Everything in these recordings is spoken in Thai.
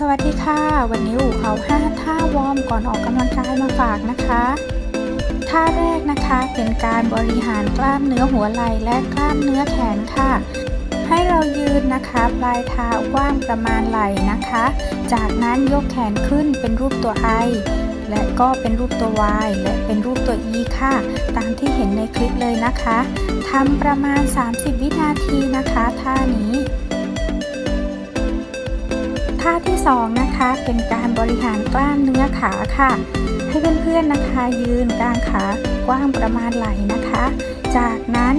สวัสดีค่ะ วันนี้อู่เอา5ท่าวอร์มก่อนออกกำลังกายมาฝากนะคะ ท่าแรกนะคะเป็นการบริหารกล้ามเนื้อหัวไหล่และกล้ามเนื้อแขนค่ะ ให้เรายืนนะคะปลายเท้ากว้างประมาณไหล่นะคะ จากนั้นยกแขนขึ้นเป็นรูปตัว I และก็เป็นรูปตัว Y และเป็นรูปตัว E ค่ะ ตามที่เห็นในคลิปเลยนะคะทำประมาณ 30 วินาทีนะคะ ท่านี้ ท่าที่ 2 นะคะ เป็นการบริหารกล้ามเนื้อขาค่ะ ให้เพื่อนๆนะคะ ยืนกลางขากว้างประมาณไหล่นะคะ จากนั้น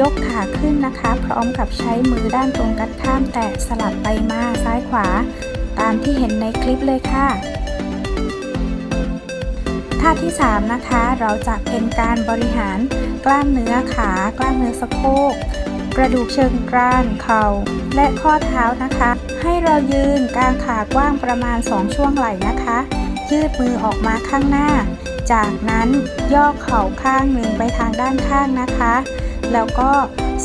ยกขาขึ้นนะคะ พร้อมกับใช้มือด้านตรงกันข้ามแตะสลับไปมาซ้ายขวา ตามที่เห็นในคลิปเลยค่ะท่าที่ 3 นะคะ เราจะเป็นการบริหารกล้ามเนื้อขากล้ามเนื้อสะโพก กระดูกเชิงกราน เข่า และข้อเท้านะคะ ให้เรายืนกลางขากว้างประมาณ 2 ช่วงไหล่นะคะ ยืดมือออกมาข้างหน้า จากนั้นย่อเข่าข้างหนึ่งไปทางด้านข้างนะคะ แล้วก็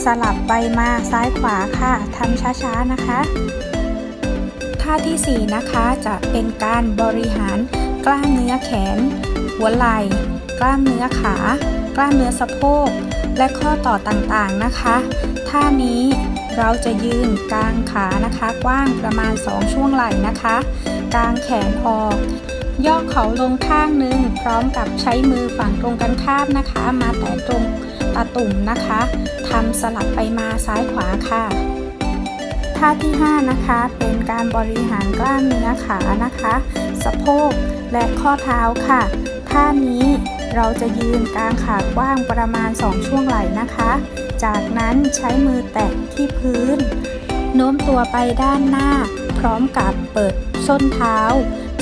สลับไปมาซ้ายขวาค่ะทำช้าๆนะคะ ท่าทีสี่4 นะคะจะเป็นการบริหารกล้ามเนื้อแขน หัวไหล่ กล้ามเนื้อขา กล้ามเนื้อสะโพก และข้อต่อต่างๆนะคะท่านี้เราจะยืนกลางขานะคะกว้างประมาณ 2 ช่วงไหล่นะคะ กางแขนออก ย่อเขาลงข้างหนึ่งพร้อมกับใช้มือฝั่งตรงกันข้ามนะคะ มาแตะตรงตาตุ่มนะคะทำสลับไปมาซ้ายขวาค่ะท่าที่ 5 นะคะ เป็นการบริหารกล้ามเนื้อขานะคะ สะโพกและข้อเท้าค่ะ ท่านี้ เราจะยืนกลางขากว้างประมาณ 2 ช่วงไหล่นะคะ จากนั้นใช้มือแตะที่พื้น โน้มตัวไปด้านหน้า พร้อมกับเปิดส้นเท้า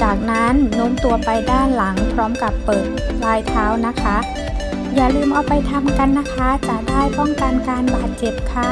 จากนั้นโน้มตัวไปด้านหลัง พร้อมกับเปิดปลายเท้านะคะ อย่าลืมเอาไปทำกันนะคะ จะได้ป้องกันการบาดเจ็บค่ะ